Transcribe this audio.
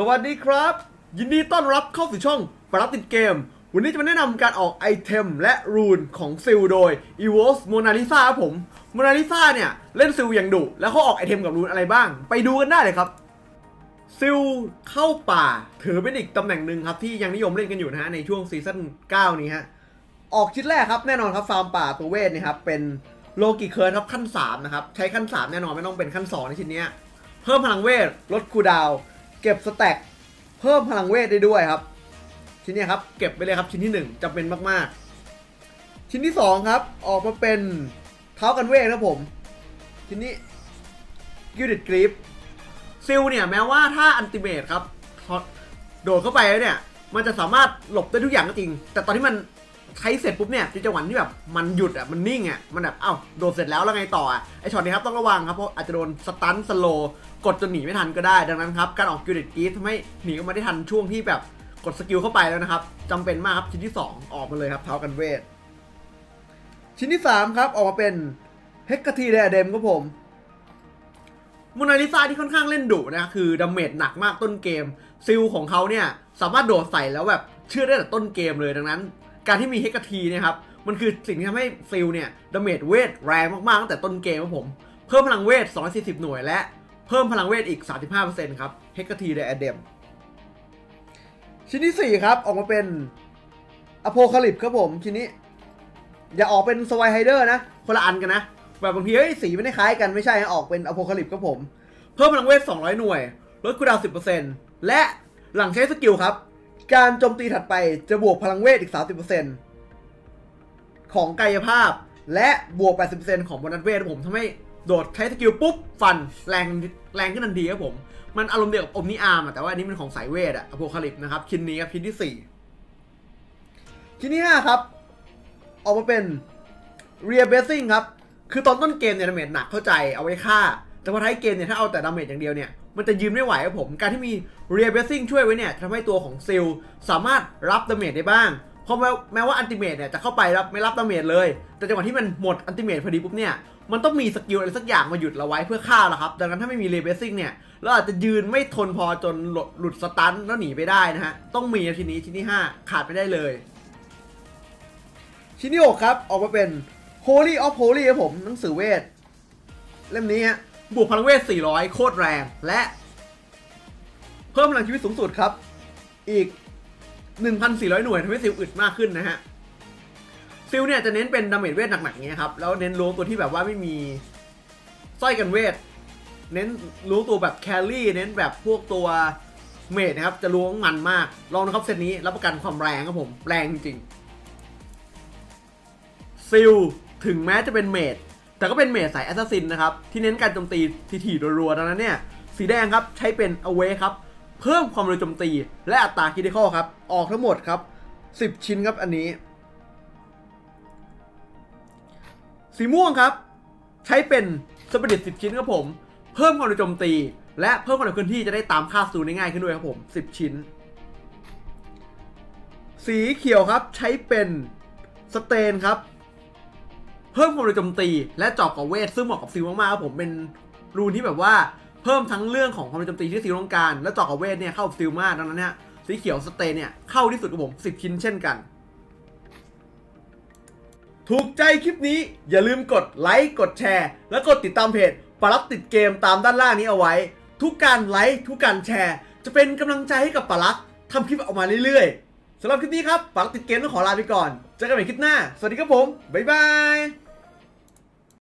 สวัสดีครับ ยินดีต้อนรับเข้าสู่ช่องปรับติดเกม วันนี้จะมาแนะนำการออกไอเทมและรูนของซิลโดย e v o s Mona Lisa ครับผม Mona Lisa เนี่ย เล่นซิลอย่างดุ แล้วเขาออกไอเทมกับรูนอะไรบ้าง ไปดูกันได้เลยครับ ซิลเข้าป่า ถือเป็นอีกตำแหน่งหนึ่งครับที่ยังนิยมเล่นกันอยู่นะฮะในช่วงซีซั่น9 นี้ฮะ ออกชิ้นแรกครับแน่นอนครับฟาร์มป่าตัวเวทนะครับเป็นโลกิเคิร์นครับขั้น3นะครับใช้ขั้น 3 แน่นอนไม่ต้องเป็นขั้น2ในชิ้นนี้เพิ่มพลังเวทลดคูดาว เก็บสแต็กเพิ่มพลังเวทได้ด้วยครับ ชิ้นนี้ครับเก็บไปเลยครับชิ้นที่ 1จำเป็นมากๆ ชิ้นที่ 2 ครับ ออกมาเป็นเท้ากันเวทครับผม ชิ้นนี้กิลดิดกรีฟซิลเนี่ยแม้ว่าถ้าอันติเมตครับโดดเข้าไปแล้วเนี่ย มันจะสามารถหลบได้ทุกอย่างก็จริง แต่ตอนที่มัน ใช้เสร็จปุ๊บเนี่ยจังหวะที่แบบมันหยุดอะมันนิ่งอะมันแบบเอ้าโดดเสร็จแล้วแล้วไงต่ออะไอช็อตนี้ครับต้องระวังครับเพราะอาจจะโดนสตันสโลกดจนหนีไม่ทันก็ได้ ดังนั้นครับการออกกิลเดกีฟทำให้หนีออกมาได้ทันช่วงที่แบบกดสกิลเข้าไปแล้วนะครับจำเป็นมากครับชิ้นที่ 2 ออกมาเลยครับเท้ากันเวท ชิ้นที่ 3 ครับออกมาเป็นเฮกกาทีเดเดมครับผมโมนาลิซาที่ค่อนข้างเล่นดุนะคือดาเมจหนักมากต้นเกม ซิลของเขาเนี่ยสามารถโดดใส่แล้วแบบเชื่อได้แต่ต้นเกมเลยดังนั้น การที่มีเฮกกาทีเนี่ยครับ มันคือสิ่งที่ทำให้ซิลเนี่ยดาเมจเวทแรงมากๆตั้งแต่ต้นเกมครับผม เพิ่มพลังเวท 240 หน่วยและเพิ่มพลังเวทอีก 35%ครับเฮกทีไดอะเดมชิ้นที่ 4 ครับ ออกมาเป็นอโพคาลิปครับผมชิ้นนี้ อย่าออกเป็นสวายไฮเดอร์นะ คนละอันกันนะ แบบบางทีเฮ้ยสีไม่ได้คล้ายกันไม่ใช่ออกเป็นอโพคาลิปครับผม เพิ่มพลังเวท 200 หน่วย ลดคูลดาวน์10%และหลังใช้สกิลครับ การโจมตีถัดไปจะบวกพลังเวทอีก 30%ของกายภาพ และบวก 80%ของบนัสเวทผมทำให้โดดใช้สกิลปุ๊บ ฟันแรงแรงขึ้นทันทีครับผม มันอารมณ์เดียวกับอมนิอาร์มแต่ว่าอันนี้เป็นของสายเวทอะอโพคาลิปนะครับ ชิ้นนี้ครับ ชิ้นที่ 4 ชิ้นที่ 5 ครับ ออกมาเป็นเรียเบสซิ่งครับ คือตอนต้นเกมเนี่ยดาเมจหนักเข้าใจเอาไว้ฆ่า แต่พอท้ายเกมเนี่ยถ้าเอาแต่ดาเมจอย่างเดียวเนี่ย มันจะยืมไม่ไหวครับผม การที่มีเรียเบสซิ่งช่วยไว้เนี่ยทำให้ตัวของซิลสามารถรับดาเมจได้บ้างเพราะแม้ว่าอันติเมตเนี่ยจะเข้าไปรับไม่รับดาเมจเลย แต่จังหวะที่มันหมดอันติเมตพอดีปุ๊บเนี่ยมันต้องมีสกิลอะไรสักอย่างมาหยุดเราไว้เพื่อฆ่าแล้วครับ ดังนั้นถ้าไม่มีเรเบสซิ่งเนี่ยเราอาจจะยืนไม่ทนพอจนหลุดสตันแล้วหนีไปได้นะฮะ ต้องมีชิ้นนี้ชิ้นที่ 5 ขาดไม่ได้เลย ชิ้นที่ 6 ครับ ออกมาเป็น Holy of Holy ครับผมหนังสือเวท เล่มนี้ฮะ บวกพลังเวท 400 โคตรแรง และ เพิ่มพลังชีวิตสูงสุดครับ อีก 1,400 หน่วยทำให้ซิลอึดมากขึ้นนะฮะ ซิลเนี่ยจะเน้นเป็นดาเมจเวทหนักๆอย่างเงี้ยครับ แล้วเน้นล้วงตัวที่แบบว่าไม่มีสร้อยกันเวท เน้นล้วงตัวแบบแคลรี่ เน้นแบบพวกตัวเมดนะครับ จะล้วงมันมาก ลองนะครับเซตนี้รับประกันความแรงครับผม แรงจริงซิลถึงแม้จะเป็นเมด แต่ก็เป็นเมดสายแอสซัสซินนะครับ ที่เน้นการโจมตีถี่รัวๆดังนั้นเนี่ย สีแดงครับ ใช้เป็นอเวครับ เพิ่มความเร็วโจมตี และอัตราคิดิคอครับ ออกทั้งหมดครับ 10 ชิ้นครับอันนี้ สีม่วงครับ ใช้เป็นสปิริตสิชิ้นครับผม เพิ่มความเร็วโจมตี และเพิ่มความเร็วเคลื่อนที่จะได้ตามค่าสูนง่ายขึ้นด้วยครับผม 10 ชิ้น สีเขียวครับใช้เป็นสเตนครับ เพิ่มความเร็วโจมตี และจอกกับเวท ซึ่งเหมาะกับซิลมากๆครับผมเป็นรูนที่แบบว่าเพิ่มทั้งเรื่องของความเร็วโจมตีที่ซิลต้องการ และจอกกับเวทเนี่ยเข้าซิลมากดังนั้นเนี่ยสีเขียวสเตนเนี่ยเข้าที่สุดกับผม 10 ชิ้นเช่นกัน ถูกใจคลิปนี้อย่าลืมกดไลค์กดแชร์ และกดติดตามเพจปลักติดเกมตามด้านล่างนี้เอาไว้ ทุกการไลค์ทุกการแชร์ จะเป็นกำลังใจให้กับปลักทำคลิปออกมาเรื่อยๆสำหรับคลิปนี้ครับปลักติดเกมต้องขอลาไปก่อนเจอกันใหม่คลิปหน้า สวัสดีครับผม บ๊ายบาย